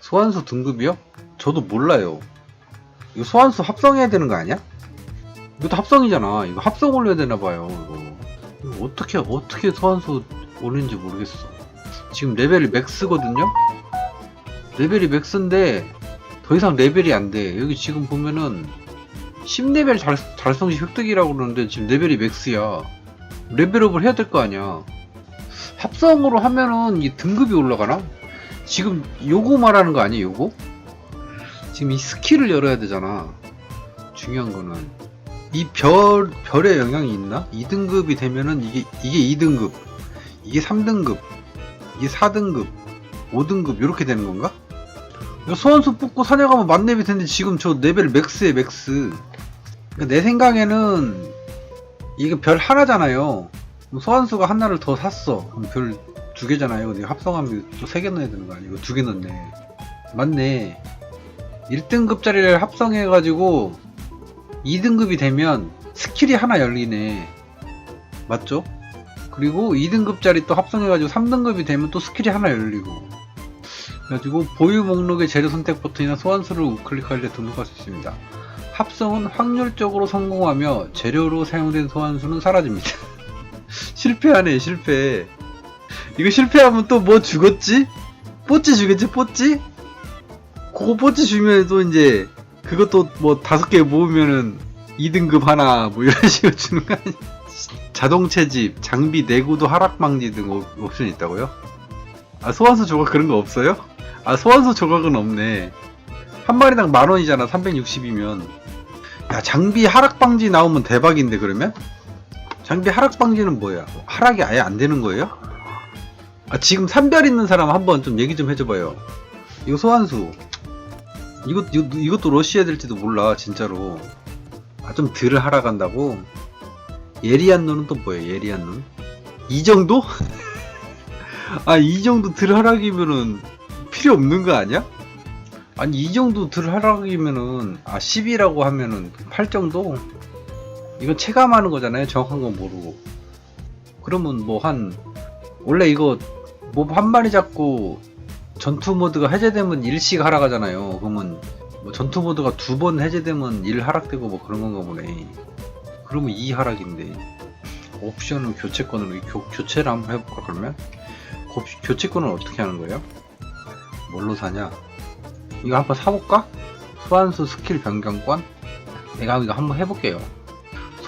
소환수 등급이요? 저도 몰라요. 이거 소환수 합성해야 되는 거 아니야? 이것도 합성이잖아. 이거 합성 올려야 되나 봐요. 이거. 이거 어떻게 어떻게 소환수 올리는지 모르겠어. 지금 레벨이 맥스거든요. 레벨이 맥스인데 더 이상 레벨이 안 돼. 여기 지금 보면은 10레벨 달, 달성시 획득이라고 그러는데 지금 레벨이 맥스야. 레벨업을 해야 될 거 아니야. 합성으로 하면은 이 등급이 올라가나? 지금 요거 말하는 거 아니에요, 요거? 지금 이 스킬을 열어야 되잖아. 중요한 거는. 이 별, 별의 영향이 있나? 2등급이 되면은 이게, 이게 2등급, 이게 3등급, 이게 4등급, 5등급, 이렇게 되는 건가? 소환수 뽑고 사냥하면 만렙이 텐데 지금 저 레벨 맥스에 맥스. 그러니까 내 생각에는 이게 별 하나잖아요. 소환수가 하나를 더 샀어. 그럼 별 두 개잖아요. 근데 합성하면 또 세 개 넣어야 되는 거 아니고 두 개 넣네. 맞네. 1등급짜리를 합성해가지고 2등급이 되면 스킬이 하나 열리네. 맞죠? 그리고 2등급짜리 또 합성해가지고 3등급이 되면 또 스킬이 하나 열리고. 그래가지고 보유 목록의 재료 선택 버튼이나 소환수를 우클릭할 때 등록할 수 있습니다. 합성은 확률적으로 성공하며 재료로 사용된 소환수는 사라집니다. 실패하네, 실패. 이거 실패하면 또뭐 주겠지? 뽀찌 주겠지, 뽀찌? 그거 뽀찌 주면 또 이제, 그것도 뭐 다섯 개 모으면은 2등급 하나, 뭐 이런 식으로 주는 거 아니야? 자동 채집, 장비 내구도 하락 방지 등 옵- 옵션이 있다고요? 아, 소환수 조각 그런 거 없어요? 아, 소환수 조각은 없네. 한 마리당 만 원이잖아, 360이면. 야, 장비 하락 방지 나오면 대박인데, 그러면? 장비 하락 방지는 뭐야? 하락이 아예 안 되는 거예요? 아, 지금 산별 있는 사람 한번 좀 얘기 좀 해줘봐요. 이거 소환수. 이것, 이거, 이것도 러시해야 될지도 몰라, 진짜로. 아, 좀덜 하락한다고? 예리한 눈은 또 뭐예요, 예리한 눈? 이 정도? 아, 이 정도 덜 하락이면은 필요 없는 거 아니야? 아니, 이 정도 덜 하락이면은, 아, 10이라고 하면은 8 정도? 이건 체감하는 거잖아요, 정확한 건 모르고. 그러면 뭐 한, 원래 이거 몹 한 마리 잡고 전투 모드가 해제되면 일씩 하락하잖아요. 그러면 뭐 전투 모드가 두 번 해제되면 1 하락되고 뭐 그런 건가 보네. 그러면 2 하락인데 옵션은 교체권으로 교, 교체를 한번 해볼까 그러면? 고- 교체권은 어떻게 하는 거예요? 뭘로 사냐? 이거 한번 사볼까? 소환수 스킬 변경권? 내가 이거 한번 해볼게요.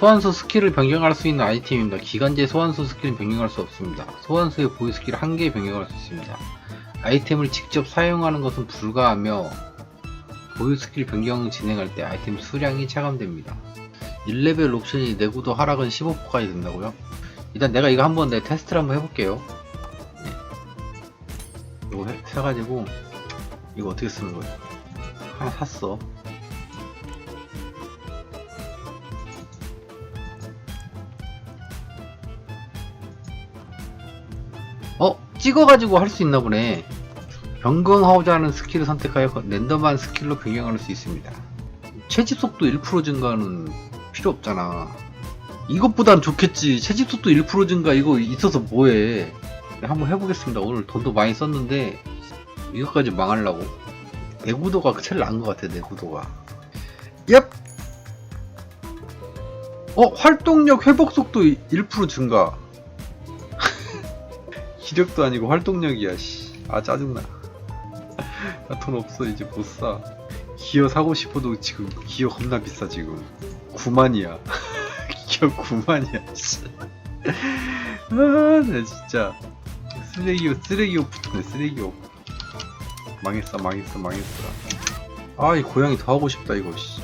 소환수 스킬을 변경할 수 있는 아이템입니다. 기간제 소환수 스킬은 변경할 수 없습니다. 소환수의 보유 스킬 한 개 변경할 수 있습니다. 아이템을 직접 사용하는 것은 불가하며 보유 스킬 변경을 진행할 때 아이템 수량이 차감됩니다. 1레벨 옵션이 내구도 하락은 15%까지 된다고요? 일단 내가 이거 한번 내 테스트를 한번 해볼게요. 네. 이거 해, 사가지고 이거 어떻게 쓰는 거예요? 하나 샀어. 어? 찍어가지고 할 수 있나 보네. 변경하고자 하는 스킬을 선택하여 랜덤한 스킬로 변경할 수 있습니다. 채집 속도 1% 증가는 필요 없잖아. 이것보단 좋겠지. 채집 속도 1% 증가 이거 있어서 뭐해. 한번 해보겠습니다. 오늘 돈도 많이 썼는데 이것까지 망하려고. 내구도가 제일 나은 것 같아. 내구도가. 얍. 어 활동력 회복 속도 1% 증가. 기력도 아니고 활동력이야. 씨. 아 짜증나. 나 돈 없어 이제 못 사. 기어 사고 싶어도 지금 기어 겁나 비싸 지금. 9만이야. 기어 9만이야. 씨. 아, 나 진짜 쓰레기 옷 쓰레기 옷 붙네 쓰레기 옷. 망했어 망했어 망했어. 아 이 고양이 더 하고 싶다 이거. 씨.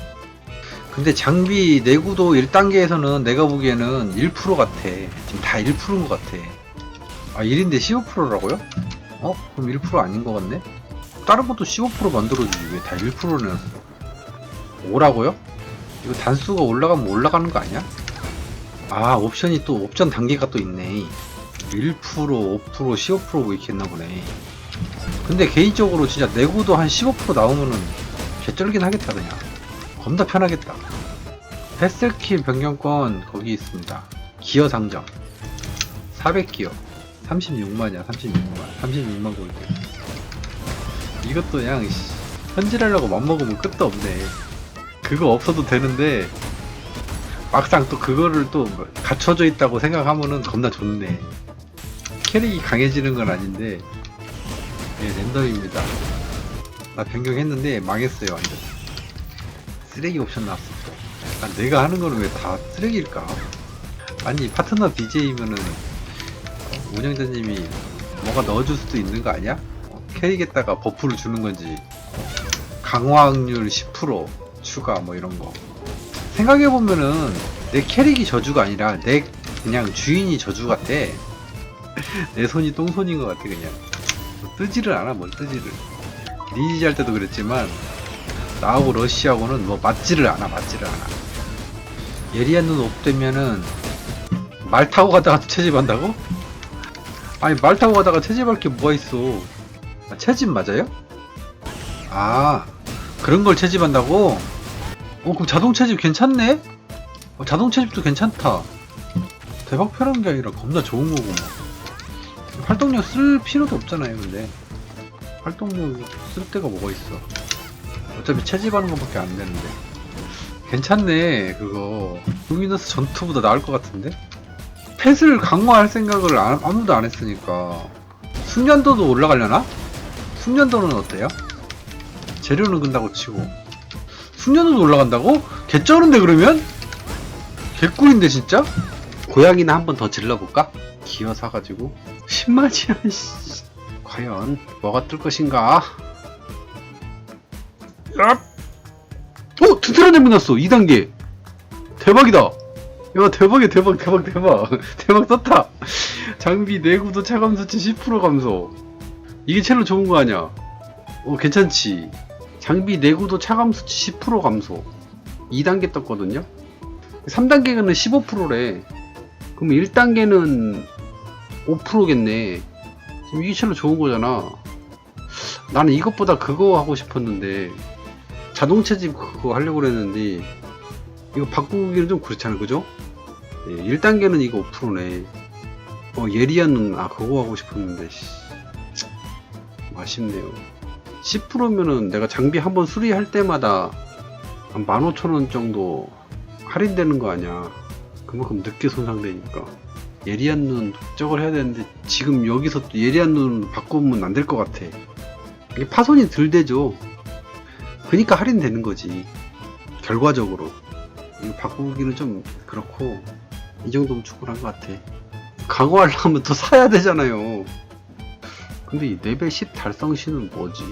근데 장비 내구도 1단계에서는 내가 보기에는 1% 같아. 지금 다 1%인 것 같아. 아 1인데 15%라고요? 어? 그럼 1% 아닌 것 같네? 다른 것도 15% 만들어주지 왜 다 1%는 5라고요? 이거 단수가 올라가면 올라가는 거 아니야? 아 옵션이 또 옵션 단계가 또 있네 1% 5% 15%뭐 이렇게 했나 보네 근데 개인적으로 진짜 내구도 한 15% 나오면은 개쩔긴 하겠다 그냥 겁나 편하겠다 패스킬 변경권 거기 있습니다 기어 상점 400기어 36만이야 36만. 36만 골드. 이것도 그냥 씨, 현질하려고 맘먹으면 끝도 없네. 그거 없어도 되는데 막상 또 그거를 또 갖춰져 있다고 생각하면은 겁나 좋네. 캐릭이 강해지는 건 아닌데 예 랜덤입니다. 나 변경했는데 망했어요 완전. 쓰레기 옵션 나왔어 아, 내가 하는 거는 왜 다 쓰레기일까? 아니 파트너 BJ면은 운영자님이 뭐가 넣어줄 수도 있는 거 아니야? 어, 캐릭에다가 버프를 주는 건지 강화 확률 10% 추가 뭐 이런 거. 생각해 보면은 내 캐릭이 저주가 아니라 내 그냥 주인이 저주 같대 내 손이 똥손인 것 같아 그냥. 뭐 뜨지를 않아 뭘 뜨지를. 리니지 할 때도 그랬지만 나하고 러시하고는 뭐 맞지를 않아 맞지를 않아. 예리한 눈 없대면은 말 타고 가다가 채집한다고? 아니 말 타고 가다가 채집할 게 뭐가 있어 아, 채집 맞아요? 아 그런 걸 채집한다고? 어 그럼 자동 채집 괜찮네? 어, 자동 채집도 괜찮다 대박 편한 게 아니라 겁나 좋은 거고 뭐. 활동력 쓸 필요도 없잖아요 근데 활동력 쓸 데가 뭐가 있어 어차피 채집하는 것밖에 안 되는데 괜찮네 그거 루미너스 전투보다 나을 것 같은데? 펫을 강화할 생각을 안- 아무도 안 했으니까 숙련도도 올라가려나? 숙련도는 어때요? 재료는 근다고 치고 숙련도도 올라간다고? 개쩌는데 그러면? 개꿀인데 진짜? 고양이나 한 번 더 질러볼까? 기어 사가지고 10만이야 씨 과연 뭐가 뜰 것인가? 야! 어! 냄비 났어 2단계 대박이다 야 대박이야 대박 대박 대박. 대박 떴다. 장비 내구도 차감 수치 10% 감소. 이게 채로 좋은 거 아니야? 어 괜찮지. 장비 내구도 차감 수치 10% 감소. 2단계 떴거든요? 3단계는 15%래. 그럼 1단계는 5%겠네. 지금 이게 채로 좋은 거잖아. 나는 이것보다 그거 하고 싶었는데 자동 채집 그거 하려고 그랬는데 이거 바꾸기는 좀 그렇잖아 그죠? 예, 1단계는 이거 5%네. 어 예리한 눈, 아 그거 하고 싶었는데 씨. 아쉽네요. 10%면은 내가 장비 한 번 수리할 때마다 한 15,000원 정도 할인되는 거 아니야. 그만큼 늦게 손상되니까. 예리한 눈 독적을 해야 되는데 지금 여기서 또 예리한 눈 바꾸면 안 될 것 같아. 이게 파손이 덜 되죠. 그니까 할인되는 거지. 결과적으로. 이거 바꾸기는 좀 그렇고 이 정도면 충분한 것 같아 강화하려면 더 사야 되잖아요 근데 이 레벨 10 달성 시는 뭐지?